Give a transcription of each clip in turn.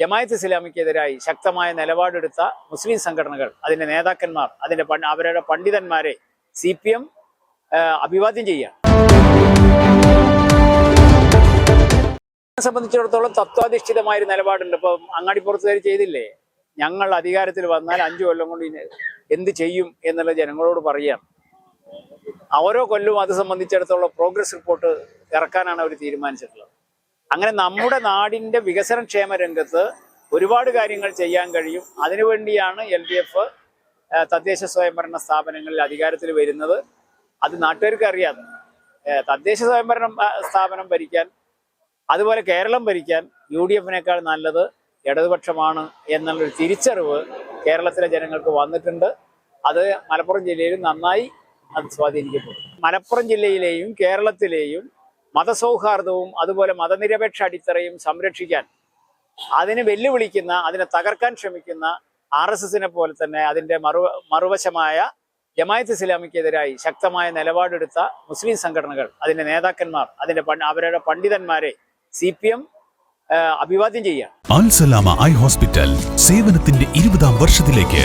ജമായത്ത് ഇസ്ലാമിക്കെതിരായി ശക്തമായ നിലപാടെടുത്ത മുസ്ലിം സംഘടനകൾ അതിന്റെ നേതാക്കന്മാർ അതിന്റെ അവരുടെ പണ്ഡിതന്മാരെ സി പി എം അഭിവാദ്യം ചെയ്യുകയാണ്. സംബന്ധിച്ചിടത്തോളം തത്വാധിഷ്ഠിതമായ ഒരു നിലപാടുണ്ട്. ഇപ്പം അങ്ങാടിപ്പുറത്തുകാർ ചെയ്തില്ലേ? ഞങ്ങൾ അധികാരത്തിൽ വന്നാൽ അഞ്ചു കൊല്ലം കൊണ്ട് എന്ത് ചെയ്യും എന്നുള്ള ജനങ്ങളോട് പറയാം. ഓരോ കൊല്ലവും അത് സംബന്ധിച്ചിടത്തോളം പ്രോഗ്രസ് റിപ്പോർട്ട് ഇറക്കാനാണ് അവർ തീരുമാനിച്ചിട്ടുള്ളത്. അങ്ങനെ നമ്മുടെ നാടിന്റെ വികസന ക്ഷേമ രംഗത്ത് ഒരുപാട് കാര്യങ്ങൾ ചെയ്യാൻ കഴിയും. അതിനുവേണ്ടിയാണ് എൽ ഡി എഫ് തദ്ദേശ സ്വയംഭരണ സ്ഥാപനങ്ങളിൽ അധികാരത്തിൽ വരുന്നത്. അത് നാട്ടുകാർക്ക് അറിയാം. തദ്ദേശ സ്വയംഭരണ സ്ഥാപനം ഭരിക്കാൻ അതുപോലെ കേരളം ഭരിക്കാൻ യു ഡി എഫിനേക്കാൾ നല്ലത് ഇടതുപക്ഷമാണ് എന്നുള്ളൊരു തിരിച്ചറിവ് കേരളത്തിലെ ജനങ്ങൾക്ക് വന്നിട്ടുണ്ട്. അത് മലപ്പുറം ജില്ലയിലും നന്നായി അത് സ്വാധീനിക്കപ്പെടും. മലപ്പുറം ജില്ലയിലെയും കേരളത്തിലെയും മതസൗഹാർദ്ദവും അതുപോലെ മതനിരപേക്ഷ അടിത്തറയും സംരക്ഷിക്കാൻ അതിനെ വെല്ലുവിളിക്കുന്ന അതിനെ തകർക്കാൻ ശ്രമിക്കുന്ന ആർ എസ് എസിനെ പോലെ തന്നെ അതിന്റെ മറു മറുവശമായ ജമായത്ത് ഇസ്ലാമിക്കെതിരായി ശക്തമായ നിലപാടെടുത്ത മുസ്ലിം സംഘടനകൾ അതിന്റെ നേതാക്കന്മാർ അതിന്റെ അവരുടെ പണ്ഡിതന്മാരെ സി പി എം അഭിവാദ്യം ചെയ്യുക അൽസലാമ ഐ ഹോസ്പിറ്റൽ സേവനത്തിന്റെ ഇരുപതാം വർഷത്തിലേക്ക്.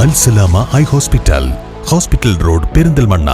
Alsalama eye hospital hospital road Perinthalmanna